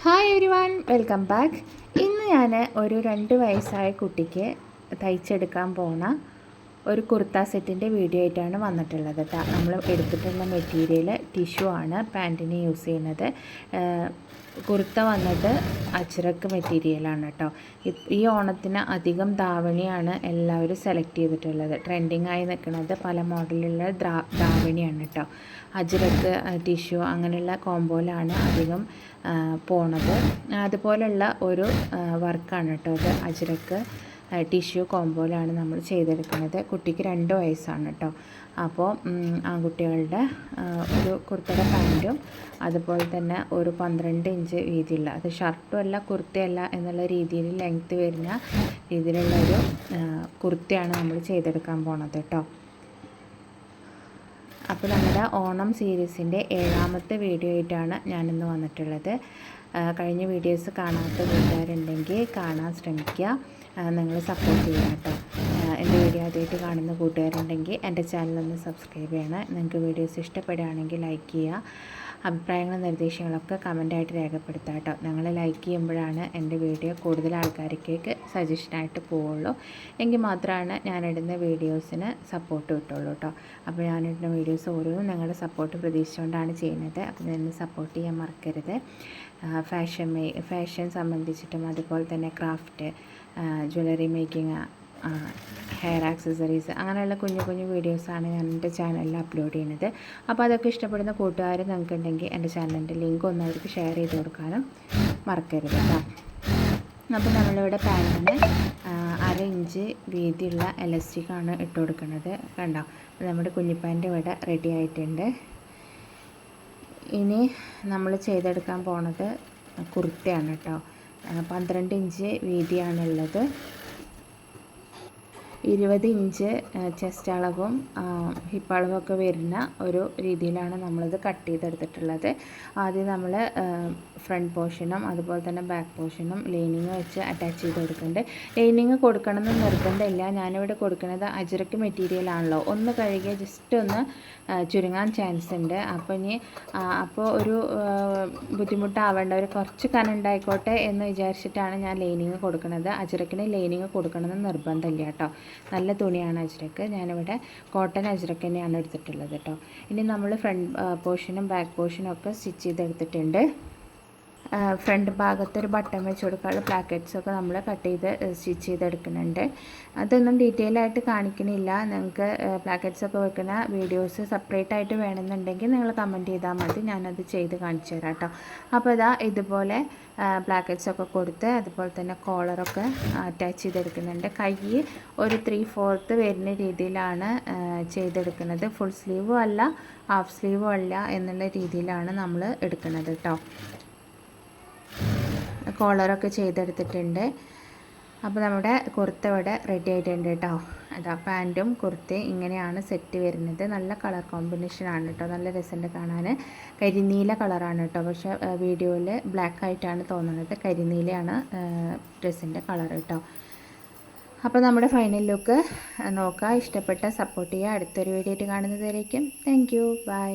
Hi everyone welcome back ഇന്ന് ഞാൻ ഒരു രണ്ട് വയസ്സായ കുട്ടിക്ക് തയ്ച്ചെടുക്കാൻ പോണ ഒരു കുർത്ത സെറ്റിന്റെ വീഡിയോ ആയിട്ടാണ് വന്നിട്ടുള്ളത് കേട്ടോ നമ്മൾ എടുത്തിട്ടുള്ള മെറ്റീരിയൽ ടിഷ്യൂ ആണ് പാന്റിന് യൂസ് ചെയ്യുന്നത്. കുർത്ത വന്നത് അച്ചറക്ക് മെറ്റീരിയലാണ് കേട്ടോ ഈ ഓണത്തിന് അധികം ധാവണിയാണ് എല്ലാവരും സെലക്ട് ചെയ്തിട്ടുള്ളത്. ട്രെൻഡിങ് ആയി നിൽക്കുന്നത് പല മോഡലിലുള്ള ധാവണിയാണ് കേട്ടോ അജ്രക്ക് ടിഷ്യൂ അങ്ങനെയുള്ള കോമ്പോലാണ് അധികം പോണത്. അതുപോലുള്ള ഒരു വർക്കാണ് കേട്ടോ ഇത് അജ്രക്ക് ടിഷ്യൂ കോംബോയിലാണ് നമ്മൾ ചെയ്തെടുക്കുന്നത്. കുട്ടിക്ക് രണ്ട് വയസ്സാണ് കേട്ടോ. അപ്പോൾ ആൺകുട്ടികളുടെ ഒരു കുർത്തയുടെ പാന്റും അതുപോലെ തന്നെ ഒരു പന്ത്രണ്ട് ഇഞ്ച് വീതിയുള്ള അത് ഷർട്ടും അല്ല കുർത്തയല്ല എന്നുള്ള രീതിയിൽ ലെങ്ത്ത് വരുന്ന രീതിയിലുള്ള ഒരു കുർത്തയാണ് നമ്മൾ ചെയ്തെടുക്കാൻ പോണത് കേട്ടോ. അപ്പോൾ നമ്മുടെ ഓണം സീരീസിന്റെ ഏഴാമത്തെ വീഡിയോ ആയിട്ടാണ് ഞാനിന്ന് വന്നിട്ടുള്ളത്. കഴിഞ്ഞ വീഡിയോസ് കാണാത്ത കൂട്ടുകാരുണ്ടെങ്കിൽ കാണാൻ ശ്രമിക്കുക. നിങ്ങൾ സപ്പോർട്ട് ചെയ്യുക കേട്ടോ. എന്റെ വീഡിയോ ആദ്യമായിട്ട് കാണുന്ന കൂട്ടുകാരുണ്ടെങ്കിൽ എന്റെ ചാനലൊന്ന് സബ്സ്ക്രൈബ് ചെയ്യണം. നിങ്ങൾക്ക് വീഡിയോസ് ഇഷ്ടപ്പെടുകയാണെങ്കിൽ ലൈക്ക് ചെയ്യുക. അഭിപ്രായങ്ങളും നിർദ്ദേശങ്ങളൊക്കെ കമന്റായിട്ട് രേഖപ്പെടുത്താം കേട്ടോ. നിങ്ങൾ ലൈക്ക് ചെയ്യുമ്പോഴാണ് എന്റെ വീഡിയോ കൂടുതൽ ആൾക്കാരിലേക്ക് സജഷനായിട്ട് പോവുള്ളൂ. എങ്കിൽ മാത്രമാണ് ഞാനിടുന്ന വീഡിയോസിന് സപ്പോർട്ട് കിട്ടുള്ളൂ കേട്ടോ. അപ്പോൾ ഞാനിടുന്ന വീഡിയോസ് ഓരോന്നും നിങ്ങളുടെ സപ്പോർട്ട് പ്രതീക്ഷിച്ചുകൊണ്ടാണ് ചെയ്യുന്നത്. അപ്പോൾ നിന്ന് സപ്പോർട്ട് ചെയ്യാൻ മറക്കരുത്. ഫാഷൻ മേ ഫാഷൻ സംബന്ധിച്ചിട്ടും അതുപോലെ തന്നെ craft jewellery making hair accessories അങ്ങനെയുള്ള കുഞ്ഞു കുഞ്ഞു വീഡിയോസാണ് ഞാൻ എന്റെ ചാനലിൽ അപ്ലോഡ് ചെയ്യുന്നത്. അപ്പോൾ അതൊക്കെ ഇഷ്ടപ്പെടുന്ന കൂട്ടുകാർ നിങ്ങൾക്കുണ്ടെങ്കിൽ എന്റെ ചാനലിന്റെ ലിങ്ക് ഒന്ന് അവർക്ക് ഷെയർ ചെയ്ത് കൊടുക്കാനും മറക്കരുത് കേട്ടോ. അപ്പോൾ നമ്മളിവിടെ പാന്റിന് അര ഇഞ്ച് വീതിയുള്ള എലസ്റ്റിക്കാണ് ഇട്ട് കൊടുക്കുന്നത് കണ്ടോ? നമ്മുടെ കുഞ്ഞിപ്പാന്റെ ഇവിടെ റെഡി ആയിട്ടുണ്ട്. ഇനി നമ്മൾ ചെയ്തെടുക്കാൻ പോണത് കുർത്തയാണ് കേട്ടോ. പന്ത്രണ്ട് ഇഞ്ച് വീതിയാണുള്ളത്. ഇരുപത് ഇഞ്ച് ചെസ്റ്റ് അളവും ഹിപ്പ് അളവൊക്കെ വരുന്ന ഒരു രീതിയിലാണ് നമ്മളിത് കട്ട് ചെയ്തെടുത്തിട്ടുള്ളത്. ആദ്യം നമ്മൾ ഫ്രണ്ട് പോർഷനും അതുപോലെ തന്നെ ബാക്ക് പോർഷനും ലൈനിങ് വെച്ച് അറ്റാച്ച് ചെയ്ത് കൊടുക്കുന്നുണ്ട് ലൈനിങ് കൊടുക്കണമെന്ന് നിർബന്ധമില്ല. ഞാനിവിടെ കൊടുക്കുന്നത് അജിറക്ക് മെറ്റീരിയൽ ആണല്ലോ. ഒന്ന് കഴുകിയ ജസ്റ്റ് ഒന്ന് ചുരുങ്ങാൻ ചാൻസ് ഉണ്ട്. അപ്പോൾ ഇനി അപ്പോൾ ഒരു ബുദ്ധിമുട്ടാവേണ്ട. ഒരു കുറച്ച് കനുണ്ടായിക്കോട്ടെ എന്ന് വിചാരിച്ചിട്ടാണ് ഞാൻ ലൈനിങ് കൊടുക്കുന്നത്. അജിറക്കിന് ലൈനിങ് കൊടുക്കണമെന്ന് നിർബന്ധമില്ല കേട്ടോ. നല്ല തുണിയാണ് അജ്രക്ക്. ഞാനിവിടെ കോട്ടൺ അജ്രക്ക് തന്നെയാണ് എടുത്തിട്ടുള്ളത് കേട്ടോ ഇനി നമ്മൾ ഫ്രണ്ട് പോർഷനും ബാക്ക് പോർഷനും ഒക്കെ സ്റ്റിച്ച് ചെയ്തെടുത്തിട്ടുണ്ട്. ഫ്രണ്ട് ഭാഗത്ത് ഒരു ബട്ടൺ വെച്ച് കൊടുക്കാനുള്ള പ്ലാക്കറ്റ്സൊക്കെ നമ്മൾ കട്ട് ചെയ്ത് സ്റ്റിച്ച് ചെയ്തെടുക്കുന്നുണ്ട്. അതൊന്നും ഡീറ്റെയിൽ ആയിട്ട് കാണിക്കണില്ല. നിങ്ങൾക്ക് പ്ലാക്കറ്റ്സൊക്കെ വെക്കുന്ന വീഡിയോസ് സെപ്പറേറ്റ് ആയിട്ട് വേണമെന്നുണ്ടെങ്കിൽ നിങ്ങൾ കമന്റ് ചെയ്താൽ മതി. ഞാനത് ചെയ്ത് കാണിച്ചു തരാം കേട്ടോ അപ്പോൾ ഇതാ ഇതുപോലെ പ്ലാക്കറ്റ്സൊക്കെ കൊടുത്ത് അതുപോലെ തന്നെ കോളറൊക്കെ അറ്റാച്ച് ചെയ്തെടുക്കുന്നുണ്ട്. കൈ ഒരു ത്രീ ഫോർത്ത് വരുന്ന രീതിയിലാണ് ചെയ്തെടുക്കുന്നത്. ഫുൾ സ്ലീവും അല്ല ഹാഫ് സ്ലീവും അല്ല എന്നുള്ള രീതിയിലാണ് നമ്മൾ എടുക്കുന്നത് കേട്ടോ കോളറൊക്കെ ചെയ്തെടുത്തിട്ടുണ്ട്. അപ്പോൾ നമ്മുടെ കുർത്ത ഇവിടെ റെഡി ആയിട്ടുണ്ട് കേട്ടോ അതാ പാന്റും കുർത്തയും ഇങ്ങനെയാണ് സെറ്റ് വരുന്നത്. നല്ല കളർ കോമ്പിനേഷനാണ് കേട്ടോ നല്ല രസമുണ്ട് കാണാൻ. കരിനീല കളറാണ് കേട്ടോ പക്ഷേ വീഡിയോയിൽ ബ്ലാക്ക് ആയിട്ടാണ് തോന്നുന്നത്. കരിനീലയാണ് ഡ്രസ്സിന്റെ കളർ കേട്ടോ അപ്പോൾ നമ്മുടെ ഫൈനൽ ലുക്ക് നോക്കുക ഇഷ്ടപ്പെട്ട സപ്പോർട്ട് ചെയ്യുക. അടുത്തൊരു വീഡിയോ ആയിട്ട് കാണുന്നതായിരിക്കും താങ്ക് യു ബൈ